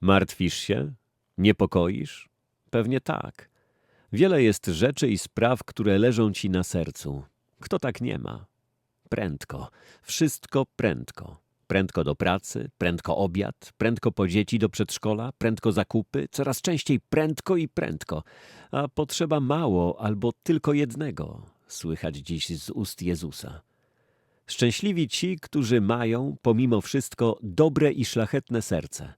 Martwisz się? Niepokoisz? Pewnie tak. Wiele jest rzeczy i spraw, które leżą ci na sercu. Kto tak nie ma? Prędko, wszystko prędko. Prędko do pracy, prędko obiad, prędko po dzieci do przedszkola, prędko zakupy, coraz częściej prędko i prędko. A potrzeba mało albo tylko jednego, słychać dziś z ust Jezusa. Szczęśliwi ci, którzy mają, pomimo wszystko, dobre i szlachetne serce.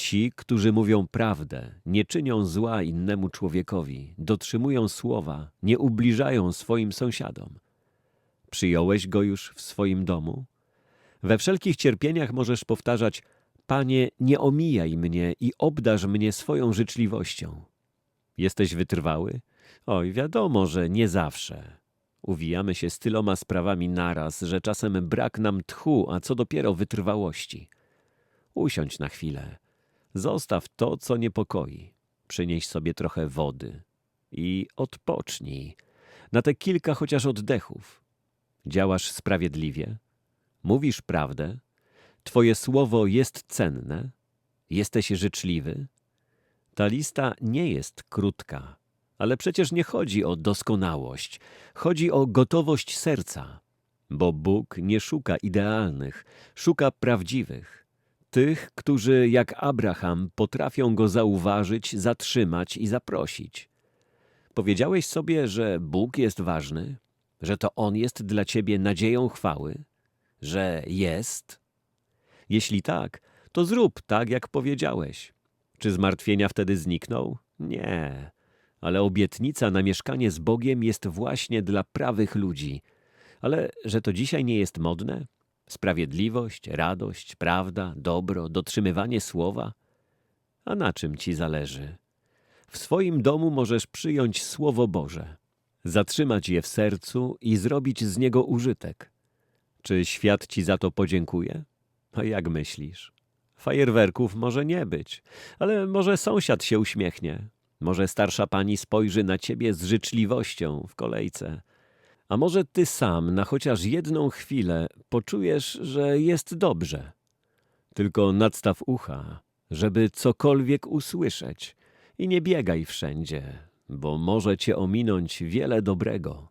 Ci, którzy mówią prawdę, nie czynią zła innemu człowiekowi, dotrzymują słowa, nie ubliżają swoim sąsiadom. Przyjąłeś go już w swoim domu? We wszelkich cierpieniach możesz powtarzać: Panie, nie omijaj mnie i obdarz mnie swoją życzliwością. Jesteś wytrwały? Oj, wiadomo, że nie zawsze. Uwijamy się z tyloma sprawami naraz, że czasem brak nam tchu, a co dopiero wytrwałości. Usiądź na chwilę. Zostaw to, co niepokoi. Przynieś sobie trochę wody i odpocznij. Na te kilka chociaż oddechów. Działasz sprawiedliwie? Mówisz prawdę? Twoje słowo jest cenne? Jesteś życzliwy? Ta lista nie jest krótka, ale przecież nie chodzi o doskonałość, chodzi o gotowość serca, bo Bóg nie szuka idealnych, szuka prawdziwych, tych, którzy jak Abraham potrafią go zauważyć, zatrzymać i zaprosić. Powiedziałeś sobie, że Bóg jest ważny, że to On jest dla ciebie nadzieją chwały, że jest? Jeśli tak, to zrób tak, jak powiedziałeś. Czy zmartwienia wtedy znikną? Nie. Ale obietnica na mieszkanie z Bogiem jest właśnie dla prawych ludzi. Ale że to dzisiaj nie jest modne? Sprawiedliwość, radość, prawda, dobro, dotrzymywanie słowa? A na czym ci zależy? W swoim domu możesz przyjąć Słowo Boże, zatrzymać je w sercu i zrobić z niego użytek. Czy świat ci za to podziękuje? A jak myślisz? Fajerwerków może nie być, ale może sąsiad się uśmiechnie. Może starsza pani spojrzy na ciebie z życzliwością w kolejce. A może ty sam na chociaż jedną chwilę poczujesz, że jest dobrze. Tylko nadstaw ucha, żeby cokolwiek usłyszeć i nie biegaj wszędzie, bo może cię ominąć wiele dobrego.